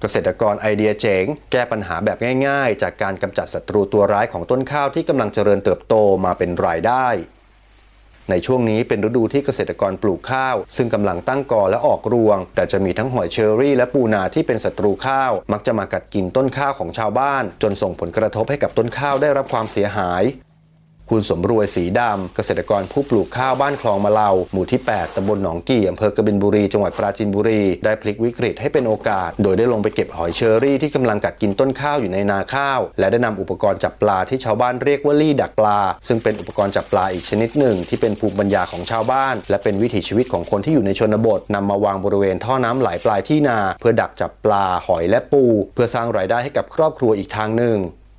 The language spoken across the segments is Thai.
เกษตรกรไอเดียเจ๋งแก้ปัญหาแบบง่ายๆ จากการกำจัดศัตรูตัวร้ายของต้นข้าวที่กำลังเจริญเติบโตมาเป็นรายได้ ในช่วงนี้เป็นฤดูที่เกษตรกรปลูกข้าว ซึ่งกำลังตั้งกอและออกรวง แต่จะมีทั้งหอยเชอรี่ และปูนาที่เป็นศัตรูข้าว มักจะมากัดกินต้นข้าวของชาวบ้าน จนส่งผลกระทบให้กับต้นข้าวได้รับความเสียหาย คุณสมรวยสีดำเกษตรกรผู้ปลูกข้าวบ้านคลองมะเลาหมู่ที่ 8ตำบลหนองกี่อำเภอกบินบุรี จังหวัดปราจีนบุรี ได้พลิกวิกฤตให้เป็นโอกาส โดยได้ลงไปเก็บหอยเชอรี่ที่กำลังกัดกินต้นข้าวอยู่ในนาข้าว และได้นำอุปกรณ์จับปลาที่ชาวบ้านเรียกว่าลี่ดักปลา ซึ่งเป็นอุปกรณ์จับปลาอีกชนิดหนึ่ง ที่เป็นภูมิปัญญาของชาวบ้าน และเป็นวิถีชีวิตของคนที่อยู่ในชนบทนำมาวางบริเวณท่อน้ำไหลปลายที่นา เพื่อดักจับปลาหอยและปู เพื่อสร้างรายได้ให้กับครอบครัวอีกทางหนึ่ง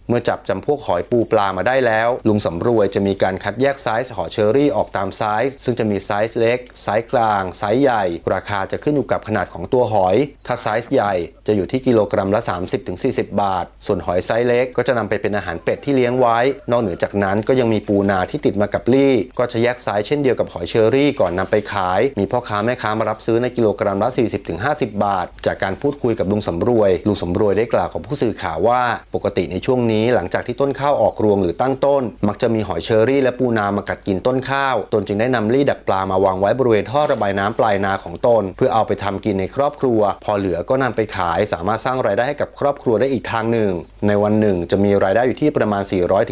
เมื่อจับจำพวกหอยปูปลามาได้แล้ว ลุงสำรวยจะมีการคัดแยกไซส์หอยเชอรี่ออกตามไซส์ ซึ่งจะมีไซส์เล็ก ไซส์กลาง ไซส์ใหญ่ ราคาจะขึ้นอยู่กับขนาดของตัวหอย ถ้าไซส์ใหญ่จะอยู่ที่กิโลกรัมละ 30-40 บาท ส่วนหอยไซส์เล็กก็จะนำไปเป็นอาหารเป็ดที่เลี้ยงไว้ นอกเหนือจากนั้นก็ยังมีปูนาที่ติดมากับลี่ ก็จะแยกไซส์เช่นเดียวกับหอยเชอรี่ก่อนนำไปขาย มีพ่อค้าแม่ค้ามารับซื้อในกิโลกรัมละ 40-50 บาท จากการพูดคุยกับลุงสำรวย ลุงสำรวยได้กล่าวกับผู้สื่อข่าวว่า ปกติในช่วงนี้หลังจากที่ต้นข้าวออกรวงหรือตั้งต้น มักจะมีหอยเชอรี่และปูนามากัดกินต้นข้าว ตนจึงได้นำลี่ดักปลามาวางไว้บริเวณท่อระบายน้ำปลายนาของตน เพื่อเอาไปทำกินในครอบครัว พอเหลือก็นำไปขาย สามารถสร้างรายได้ให้กับครอบครัวได้อีกทางหนึ่ง ในวันหนึ่งจะมีรายได้อยู่ที่ประมาณ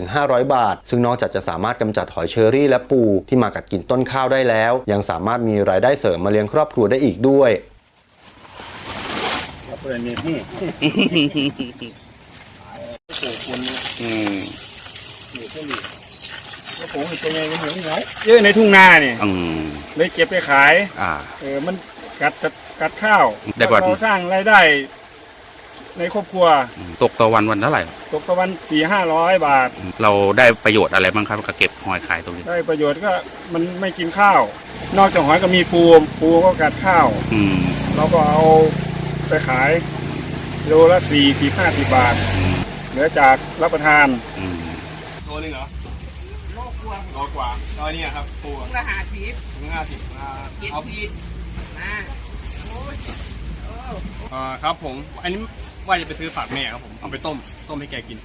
400-500 บาท ซึ่งนอกจากจะสามารถกำจัดหอยเชอรี่และปูที่มากัดกินต้นข้าวได้แล้ว ยังสามารถมีรายได้เสริมมาเลี้ยงครอบครัวได้อีกด้วย เปิดนี่หูโอ้โหคนเนี่ยอืมอยู่ก็อยู่โอ้โหเป็นไงกันเหนียวเหนียวเยอะในทุ่งนาเนี่ยอืมเลยเก็บไปขาย อ่า เออมันกัดกัดกัดข้าวได้ก่อน เราสร้างรายได้ ในครอบครัวตกต่อวันวันเท่าไหร่ ตกประมาณสี่ห้าร้อยบาท เราได้ประโยชน์อะไรบ้างครับกับเก็บหอยขายตรงนี้ ได้ประโยชน์ก็มันไม่กินข้าว นอกจากหอยก็มีปู ปูก็กัดข้าว อืมเราก็เอาไปขายโลละสี่สี่ห้าสิบบาท อืม เหลือจากรับประทานอืมโลนึงเหรอโลกว่าโลกว่าตอนนี้ครับปูถุงละหาสิบถึงห้าสิบอ่าเจ็ดเอาสิบมาโอ้ยเอออ่าครับผม อันนี้ว่าจะไปซื้อฝากแม่ครับผม เอาไปต้ม ต้มให้แกกิน